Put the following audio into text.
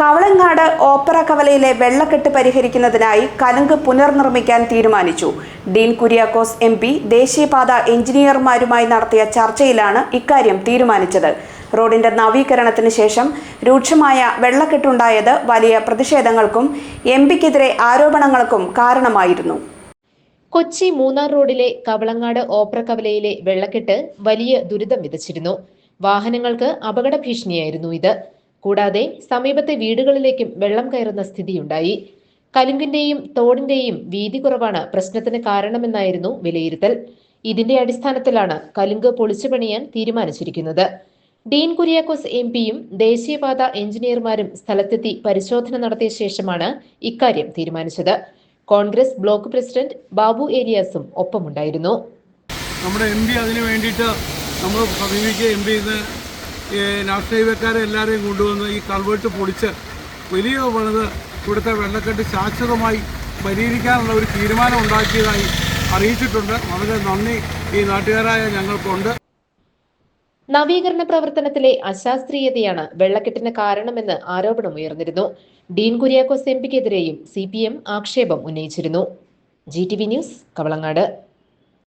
Kavalangad opera കവലയിലെ വെള്ളക്കെട്ട് പരിഹരിക്കുന്നതിനായി കലുങ്ക് പുനർനിർമ്മിക്കാൻ തീരുമാനിച്ചു. ഡീൻ കുര്യാക്കോസ് എം പി ദേശീയപാത എഞ്ചിനീയർമാരുമായി നടത്തിയ ചർച്ചയിലാണ് ഇക്കാര്യം തീരുമാനിച്ചത്. റോഡിന്റെ നവീകരണത്തിന് ശേഷം രൂക്ഷമായ വെള്ളക്കെട്ടുണ്ടായത് വലിയ പ്രതിഷേധങ്ങൾക്കും എം പിക്കെതിരെ ആരോപണങ്ങൾക്കും കാരണമായിരുന്നു. കൊച്ചി മൂന്നാർ റോഡിലെ കവളങ്ങാട് ഓപ്പറ കവലയിലെ വെള്ളക്കെട്ട് വലിയ ദുരിതം വിതച്ചിരുന്നു. വാഹനങ്ങൾക്ക് അപകട ഭീഷണിയായിരുന്നു ഇത്. കൂടാതെ സമീപത്തെ വീടുകളിലേക്കും വെള്ളം കയറുന്ന സ്ഥിതിയുണ്ടായി. കലുങ്കിന്റെയും തോടിന്റെയും വീതി കുറവാണ് പ്രശ്നത്തിന് കാരണമെന്നായിരുന്നു വിലയിരുത്തൽ. ഇതിന്റെ അടിസ്ഥാനത്തിലാണ് കലുങ്ക് പൊളിച്ചു പണിയാൻ തീരുമാനിച്ചിരിക്കുന്നത്. ഡീൻ കുര്യാക്കോസ് എം പിയും ദേശീയപാത എഞ്ചിനീയർമാരും സ്ഥലത്തെത്തി പരിശോധന നടത്തിയ ശേഷമാണ് ഇക്കാര്യം തീരുമാനിച്ചത്. കോൺഗ്രസ് ബ്ലോക്ക് പ്രസിഡന്റ് ബാബു ഏരിയാസും ഒപ്പമുണ്ടായിരുന്നു. നമ്മുടെ എം പി വേണ്ടിയിട്ട് നമ്മൾ സമീപിക്കുക എം പി നാഷണൽ ഹൈവേക്കാരെ എല്ലാവരെയും കൊണ്ടുവന്ന് ഈ കൾവേർട്ട് പൊളിച്ച് വലിയ പണിത് ഇവിടുത്തെ വെള്ളക്കെട്ട് ശാശ്വതമായി പരിഹരിക്കാനുള്ള ഒരു തീരുമാനം ഉണ്ടാക്കിയതായി അറിയിച്ചിട്ടുണ്ട്. വളരെ നന്ദി. ഈ നാട്ടുകാരായ ഞങ്ങൾക്കുണ്ട്. നവീകരണ പ്രവർത്തനത്തിലെ അശാസ്ത്രീയതയാണ് വെള്ളക്കെട്ടിന് കാരണമെന്ന് ആരോപണം ഉയർന്നിരുന്നു. ഡീൻ കുര്യാക്കോസ് എം പിക്കെതിരെയും സി പി എം ആക്ഷേപം ഉന്നയിച്ചിരുന്നു. G T V news Kavalangad.